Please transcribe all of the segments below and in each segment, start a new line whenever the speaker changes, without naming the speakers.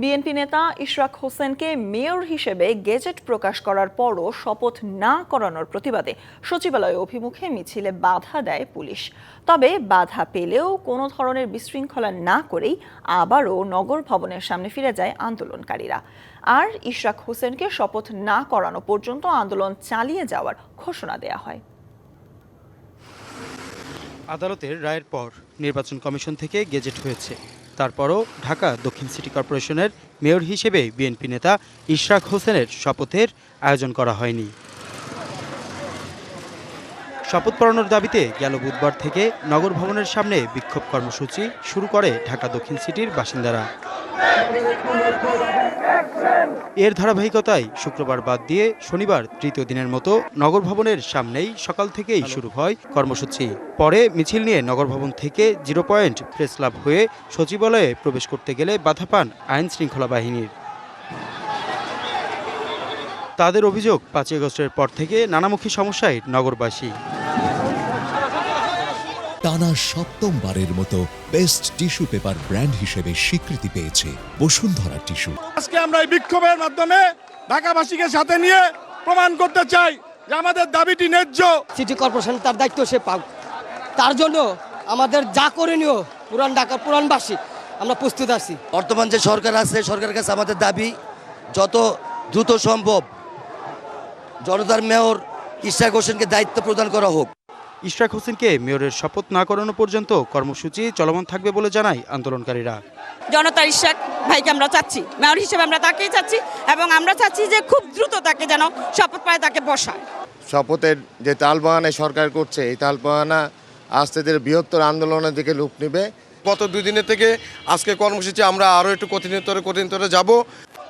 BNP নেতা ইশরাক হোসেনকে mayor হিসেবে গেজেট প্রকাশ করার পরও শপথ না করানোর প্রতিবাদে সচিবালয় অভিমুখে মিছিলে বাধা দেয় পুলিশ। তবে বাধা পেলেও কোনো ধরনের বিশৃঙ্খলা না করেই আবারও নগর ভবনের সামনে ফিরে যায় আন্দোলনকারীরা। আর ইশরাক হোসেনকে শপথ না করানো পর্যন্ত আন্দোলন চালিয়ে যাওয়ার ঘোষণা দেয়া হয়।
আদালতের রায়ের পর নির্বাচন কমিশন থেকে গেজেট হয়েছে। তারপরও ঢাকা দক্ষিণ সিটি কর্পোরেশনের মেয়র হিসেবে বিএনপি নেতা ইশরাক হোসেনের শপথের আয়োজন করা হয়নি। শপথ পড়ানোর দাবিতে গেল বুধবার থেকে নগর ভবনের সামনে বিক্ষোভ কর্মসূচি শুরু করে ঢাকা দক্ষিণ সিটির বাসিন্দারা। এর ধারাবাহিকতায় শুক্রবার বাদ দিয়ে শনিবার তৃতীয় দিনের মতো নগর ভবনের সামনেই সকাল থেকেই শুরু হয় কর্মসূচি। পরে মিছিল নিয়ে নগর ভবন থেকে জিরো পয়েন্ট প্রেস ক্লাব হয়ে সচিবালয়ে প্রবেশ করতে গেলে বাধা পান আইন শৃঙ্খলা বাহিনীর। তাদের অভিযোগ পাঁচই আগস্টের পর থেকে নানামুখী সমস্যায় নগরবাসী।
টানা সপ্তমবারের মতো বেস্ট টিস্যু পেপার ব্র্যান্ড হিসেবে স্বীকৃতি পেয়েছে বসুন্ধরা টিস্যু
আজকে আমরা এই বিক্ষোভের মাধ্যমে ঢাকাবাসীকে সাথে নিয়ে প্রমাণ করতে চাই যে আমাদের দাবিটি ন্যায্য।
সিটি কর্পোরেশন তার দায়িত্ব সে পাক। তার জন্য আমাদের যা করণীয় পুরান ঢাকা পুরানবাসী আমরা প্রস্তুত আছি।
বর্তমান যে সরকার আছে সরকারের কাছে আমাদের দাবি যত দ্রুত সম্ভব জনতার মেয়র ইশাক হোসেনকে দায়িত্ব প্রদান করা হোক।
ইশরাক হোসেনকে মেয়রের শপথ না করানো পর্যন্ত কর্মসূচি চলমান থাকবে বলে জানায় আন্দোলনকারীরা।
জনতার ইশাক ভাইকে আমরা চাচ্ছি মেয়র হিসেবে আমরা তাকেই চাচ্ছি এবং আমরা চাচ্ছি যে খুব দ্রুত তাকে যেন শপথ পায় তাকে বসায়।
শপথের যে তালবাহানা সরকার করছে এই তালবাহানা আস্তে ধীরে বৃহত্তর আন্দোলনের দিকে লুপ নেবে।
গত দুই দিনের থেকে আজকে কর্মসূচি আমরা আরও একটু কঠিনতরে কঠিনতরে যাব।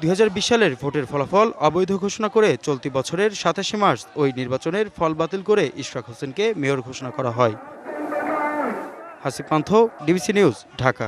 দুই হাজার বিশ সালের ভোটের ফলাফল অবৈধ ঘোষণা করে চলতি বছরের সাতাশে মার্চ ওই নির্বাচনের ফল বাতিল করে ইশরাক হোসেনকে মেয়র ঘোষণা করা হয়। Hasib Panth, DBC news, Dhaka.